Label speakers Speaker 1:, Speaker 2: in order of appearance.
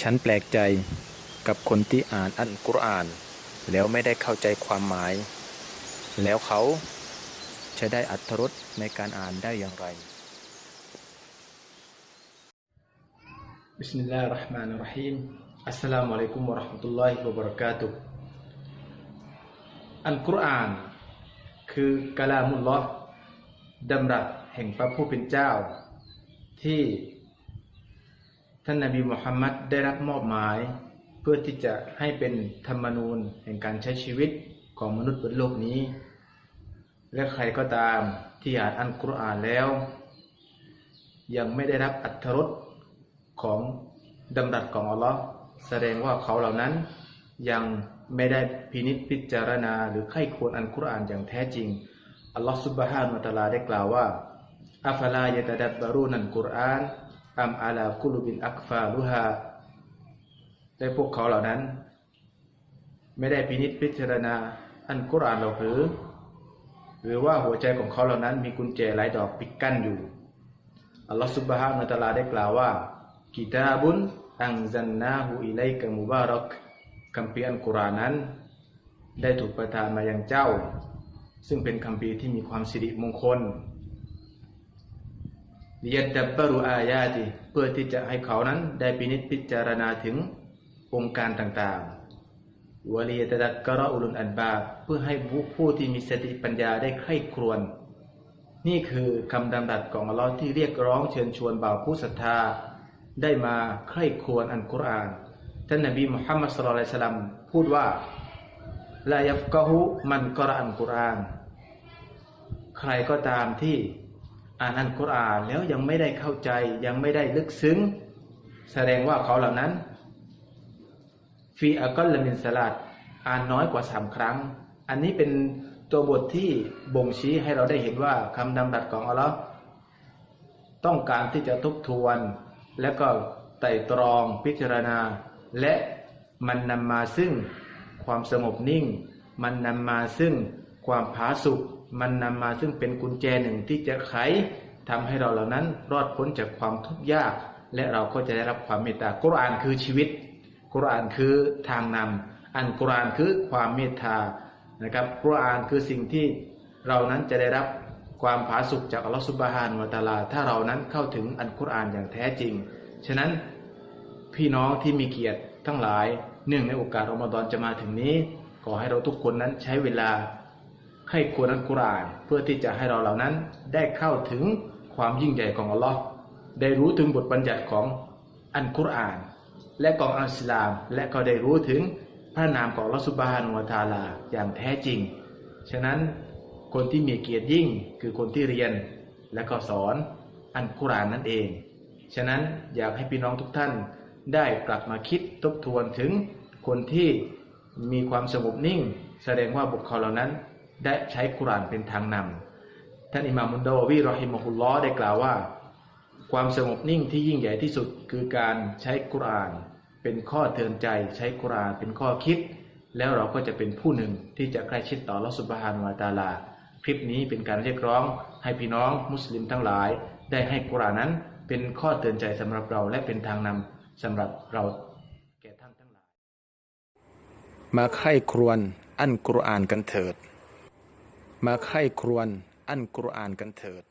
Speaker 1: ฉันแปลกใจกับคนที่อ่านอัลกุรอาน แล้วไม่ได้เข้าใจความหมาย แล้วเขาจะได้อัธรสในการอ่านได้อย่างไร
Speaker 2: بسم الله الرحمن الرحيم السلام عليكم ورحمة الله وبركاته อัลกุรอาน คือกะลามุลลอฮ์ดำรัสแห่งพระผู้เป็นเจ้า ที่ ท่านนบีมุฮัมมัดได้รับมอบหมาย เพื่อที่จะให้เป็นธรรมนูญแห่งการใช้ชีวิตของมนุษย์บนโลกนี้ และใครก็ตามที่อ่านอัลกุรอานแล้ว ยังไม่ได้รับอัตรสของดำรัสของอัลลอฮ์แสดงว่าเขาเหล่านั้นยังไม่ได้พินิจพิจารณาหรือไข้ควรอันกุรอานอย่างแท้จริง อัลลอฮ์ซุบฮานะฮูวะตะลาได้กล่าวว่าอัฟลายะตะดับบารูนันกุรอาน อัมอาลาคุลูบินอักฟาลุฮาได้พวกเขาเหล่านั้น ไม่ได้พินิจพิจารณาอันกุรอานเราหรือ หรือว่าหัวใจของเขาเหล่านั้นมีกุญแจหลายดอกปิดกั้นอยู่อัลลอฮฺสุบฮานาตลาได้กล่าวว่ากิตาบุนอังซันนาหูอิไลกัมุบารักคำพีอันกุรานั้น ได้ถูกประทานมายังเจ้า ซึ่งเป็นคำพีที่มีความสิริมงคล ลิยัดดับบรุอายาติเพื่อที่จะให้เขานั้นได้พินิจพิจารณาถึงองค์การต่างๆวลียตดักกรออุลุนอันบาเพื่อให้ผู้ที่มีสติปัญญาได้ใคร่ครวญนี่คือคำดำรัสของอัลลอฮ์ที่เรียกร้องเชิญชวนบ่าวผู้ศรัทธา ได้มาใคร่ครวญอันกุรอานท่านนบีมุฮัมมัดสุลลัลสลัมพูดว่าลายัฟกะฮุมันกรอันกุรอาน ใครก็ตามที่ อ่านอันกุรอานแล้วยังไม่ได้เข้าใจ ยังไม่ได้ลึกซึ้ง แสดงว่าเขาเหล่านั้นฟีอักลลมินสลัดอ่านน้อยกว่าสามครั้ง อันนี้เป็นตัวบทที่บ่งชี้ให้เราได้เห็นว่าคำดำรัสของอัลลอฮ์ต้องการที่จะทบทวน และก็ไต่ตรองพิจารณา และมันนำมาซึ่งความสงบนิ่ง มันนำมาซึ่ง ความผาสุกมันนำมาซึ่งเป็นกุญแจหนึ่งที่จะไขทำให้เราเหล่านั้นรอดพ้นจากความทุกข์ยาก และเราก็จะได้รับความเมตตากุรอานคือชีวิต กุรอานคือทางนำอันกุรอานคือความเมตตานะครับกุรอานคือสิ่งที่เรานั้นจะได้รับความผาสุกจากอัลลอฮฺสุบฮานวะตาลา ถ้าเรานั้นเข้าถึงอันกุรอานอย่างแท้จริง ฉะนั้นพี่น้องที่มีเกียรติทั้งหลายเนื่องในโอกาสรอมฎอนจะมาถึงนี้ ขอให้เราทุกคนนั้นใช้เวลา ให้ควรอันกุรอานเพื่อที่จะให้เราเหล่านั้นได้เข้าถึงความยิ่งใหญ่ของอัลลอฮ์ได้รู้ถึงบทบัญญัติของอันกุรอาน และของอัลสลาม และก็ได้รู้ถึงพระนามของลอสุบฮานุวาตาลาอย่างแท้จริง ฉะนั้นคนที่มีเกียรติยิ่งคือคนที่เรียนและก็สอนอันกุรานนั่นเอง ฉะนั้นอยากให้พี่น้องทุกท่านได้กลับมาคิดทบทวนถึงคนที่มีความสงบนิ่ง แสดงว่าบุคคลเหล่านั้น ได้ใช้กุรานเป็นทางนำท่านอิมามุนดาวีรอฮิมฮุลลอฮ์ได้กล่าวว่า ความสงบนิ่งที่ยิ่งใหญ่ที่สุดคือการใช้กุราน เป็นข้อเตือนใจใช้กุรานเป็นข้อคิด แล้วเราก็จะเป็นผู้หนึ่งที่จะใกล้ชิดต่อลอสุบฮานวาตาลา คลิปนี้เป็นการเรียกร้อง ให้พี่น้องมุสลิมทั้งหลาย ได้ให้กุรานนั้นเป็นข้อเตือนใจสำหรับเราและเป็นทางนำสำหรับเราแก่ท่านทั้งหลาย
Speaker 1: มาไข้ครวนอันกุรอานกันเถิด มาไข้ครวนอันกุรอานกันเถิด